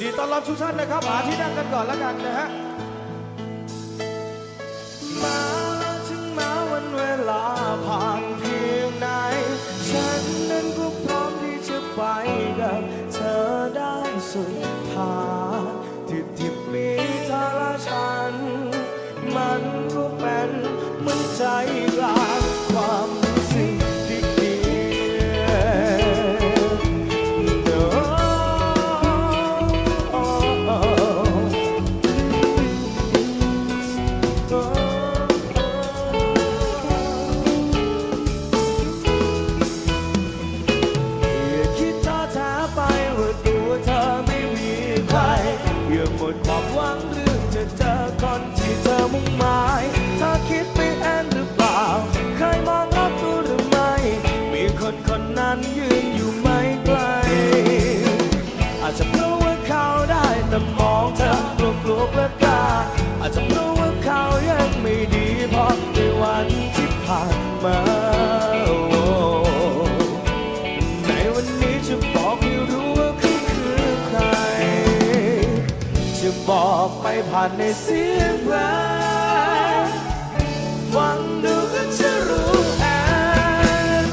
ดีต้อนรับทุกท่านนะครับหาที่นั่งกันก่อนแล้วกันนะฮะมาถึงมาวันเวลา ฟังดูก็จะรู้แอน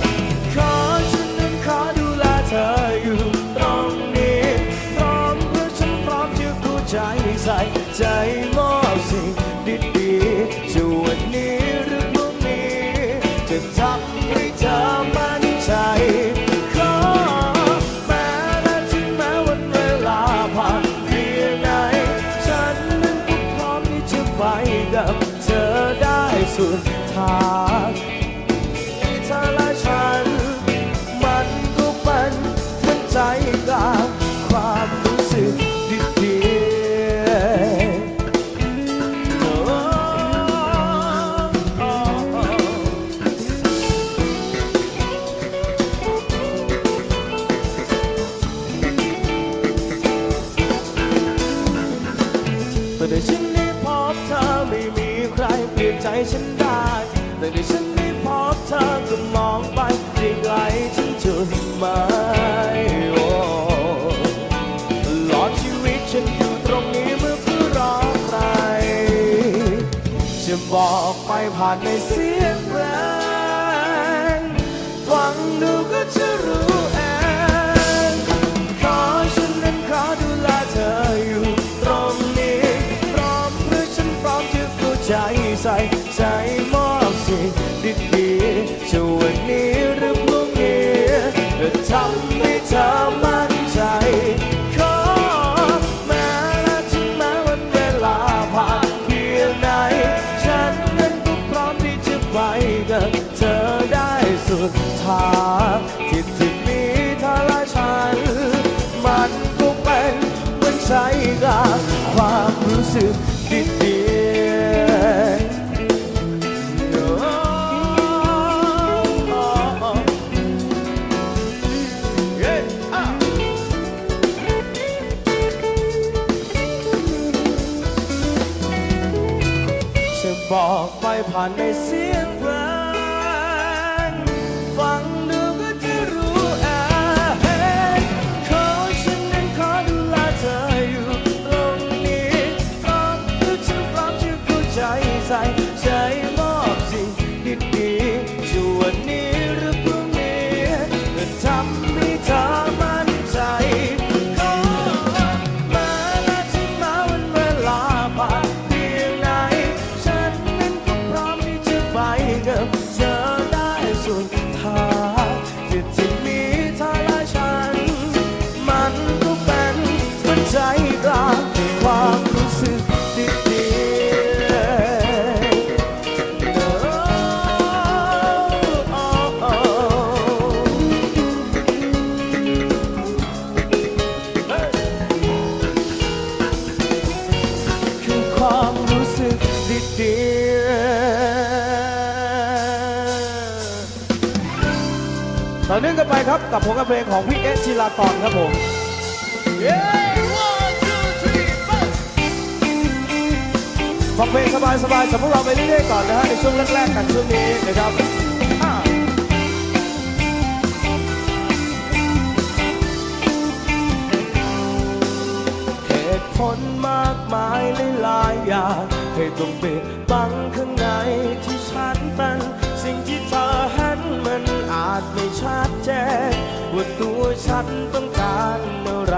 ขอฉันนั้นขอดูแลเธออยู่ตรงนี้พร้อมเพื่อฉันพร้อมที่กู้ใจใส่ใจมอบสิ่ง จะบอกไปผ่านในเสียงแรงฟังดูก็จะรู้ ไว้กับเธอได้สุดทาง ผ่านไปเสียงับกับผลงานเพลงของพี่เอสชิลากรครับผม ฟังเพลงสบายๆสำหรับเราไปเรื่อยๆก่อนนะฮะในช่วงแรกๆกันช่วงนี้นะครับอ่เหตุผลมากมายหลายอย่างให้ต้องเปิดบังข้างในที่ฉันเป็น สิ่งที่เธอหันมันอาจไม่ชัด แจ้งว่าตัวฉันต้องการอะไร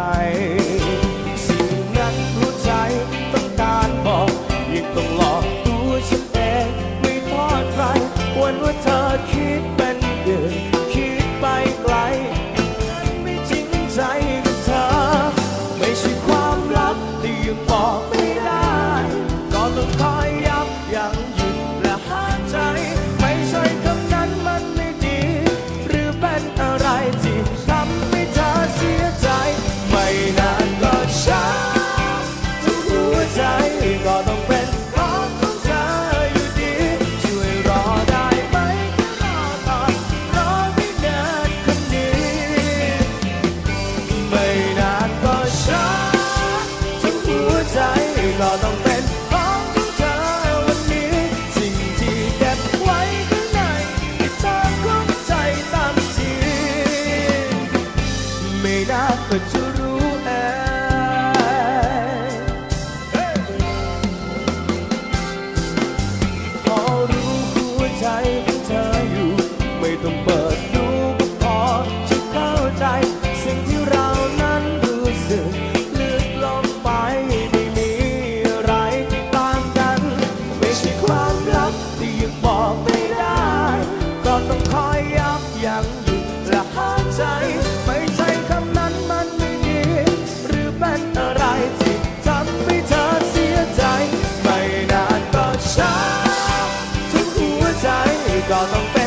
高登飞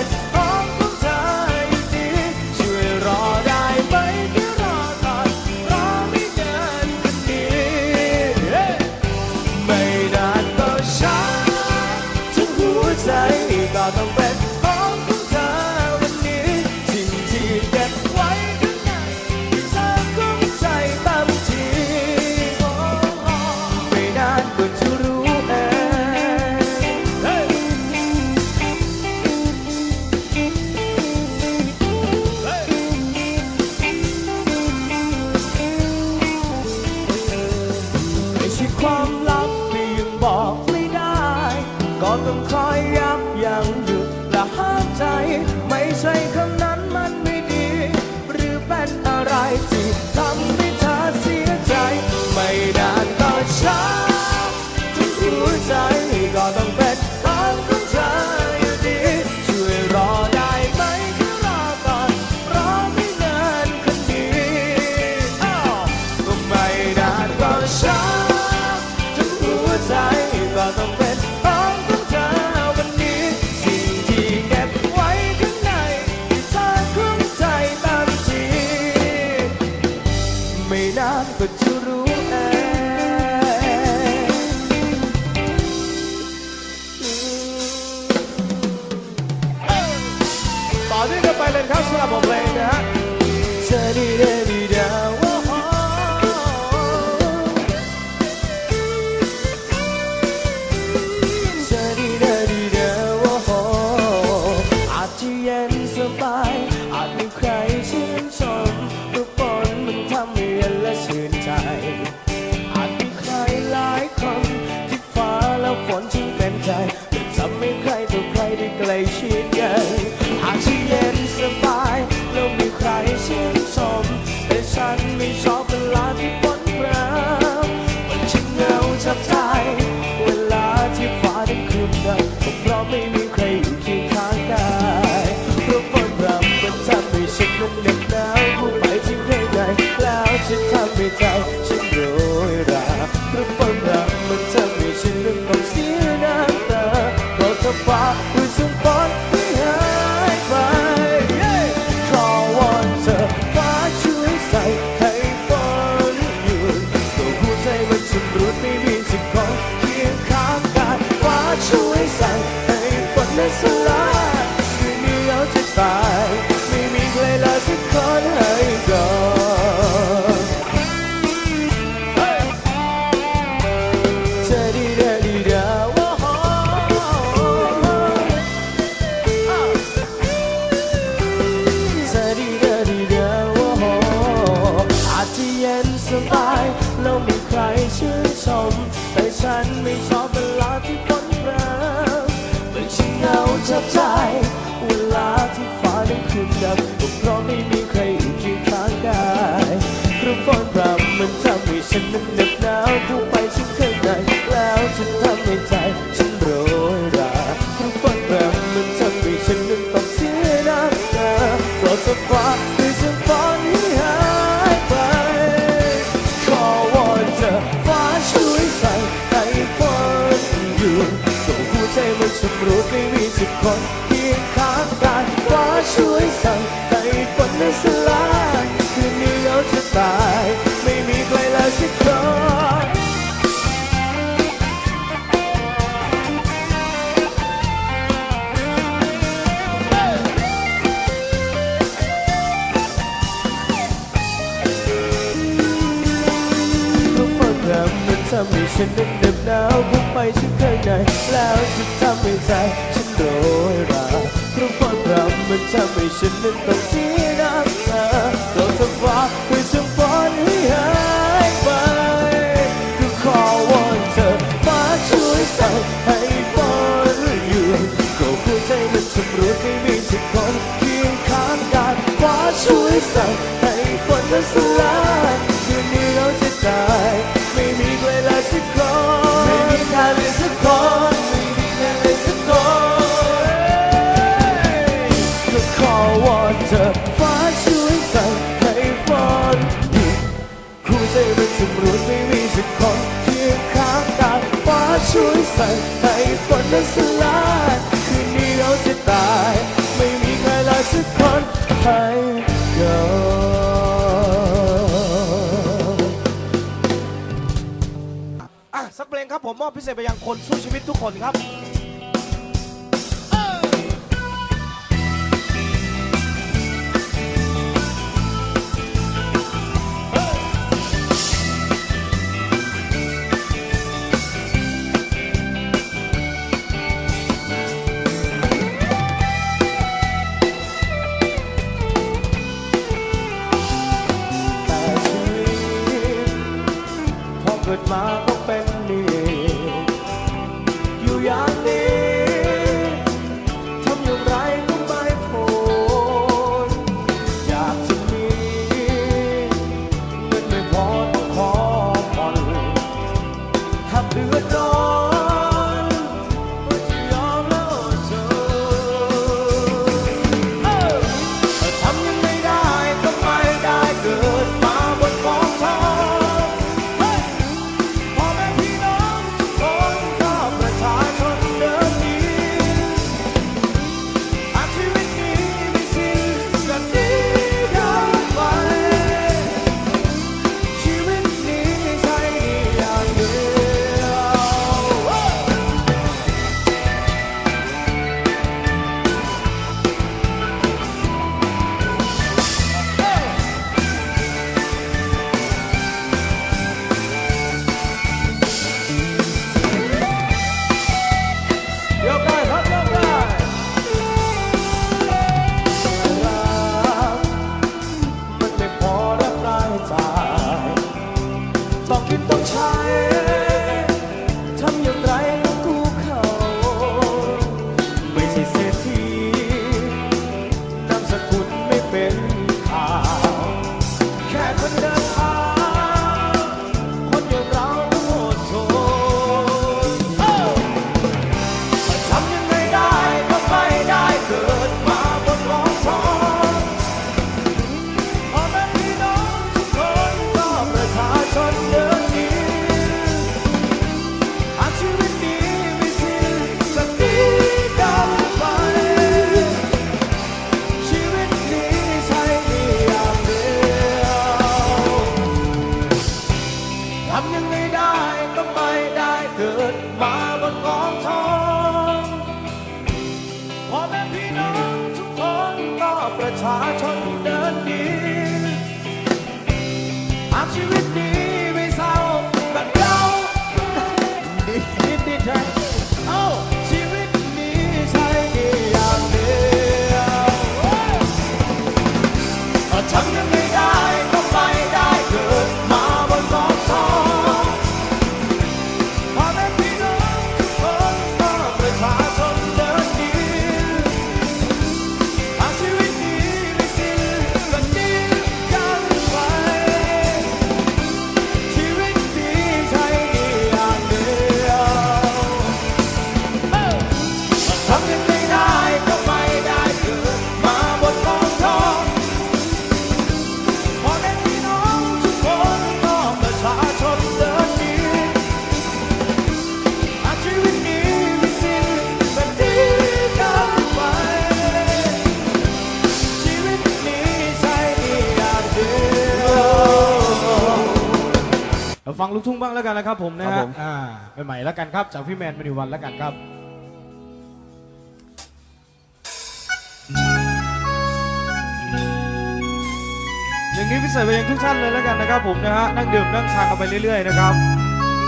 choice and faithfulness alone. ขึ้นดับก็เพราะไม่มีใครอยู่เคียงข้างกายเพราะฝนพรำมันทำให้ฉันนั้นเหน็บหนาวเข้าไปถึงข้างในแล้วจะทำให้ใจฉันโรยราเพราะฝนพรำมันทำให้ฉันนั้นต้องเสียน้ำตาเพราะท้องฟ้าคือฉันฝันให้หายไปขอวอนเธอฟ้าช่วยใส่ให้ฝนหยุดก็หัวใจมันชำรุดไม่มีสักคน ช่วยสั่งให้ฝนนั้นสลายคืนนี้เราจะตาย ไม่มีใครแล้วสักคนทุกคนรำมันทำให้ฉันนั้นเหน็บหนาวพุ่งไปถึงข้างในแล้วจะทำให้ใจฉันโรยรา ทุกคนรำมันทำให้ฉันนั้นต้องเสียน้ำตาก็ท้องฟ้าคือฉันฝันให้หายไปก็ขอวอนเธอฟ้าช่วยสั่งให้ฝนหยุดก็หัวใจมันชำรุดไม่มีสักคนเคียงข้างกายฟ้าช่วยสั่งให้ฝนนั้นสลาย ช่วยสั่งให้ฝนนั้นสลายคืนนี้เราจะตาย ไม่มีใครลาสักคนให้ก่อนอะสักเพลงครับผมมอบพิเศษไปยังคนสู้ชีวิตทุกคนครับ หาก ลูกทุ่งบ้างแล้วกันนะครับผมนะครัฮะบผม อ่าใหม่ๆแล้วกันครับจากพี่แมนมณีวันแล้วกันครับ อย่างนี้พิเศษไปยังทุกท่านเลยแล้วกันนะครับผมนะฮะนั่งดื่มนั่งชากันไปเรื่อยๆนะครับ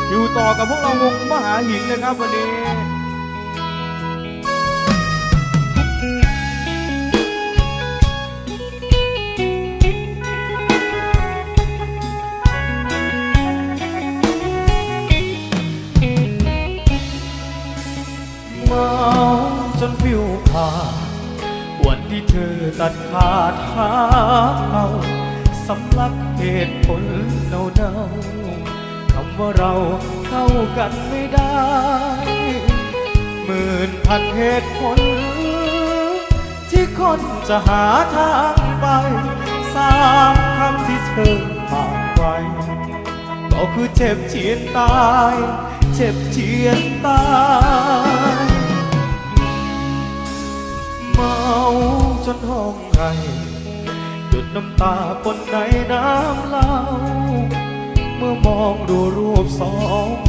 อยู่ต่อกับพวกเราวงมหาหิงนะครับวันนี้ หาเอาสำลักเหตุผลเนาเนาๆคำว่าเราเข้ากันไม่ได้ หมื่นพันเหตุผล ที่คนจะหาทางไปสามคำที่เธอฝากไว้ก็คือเจ็บเจียนตาย เจ็บเจียนตายเมาจนห้องไห้ น้ำตาปนในน้ำเล่า เมื่อมองดูรูปสอง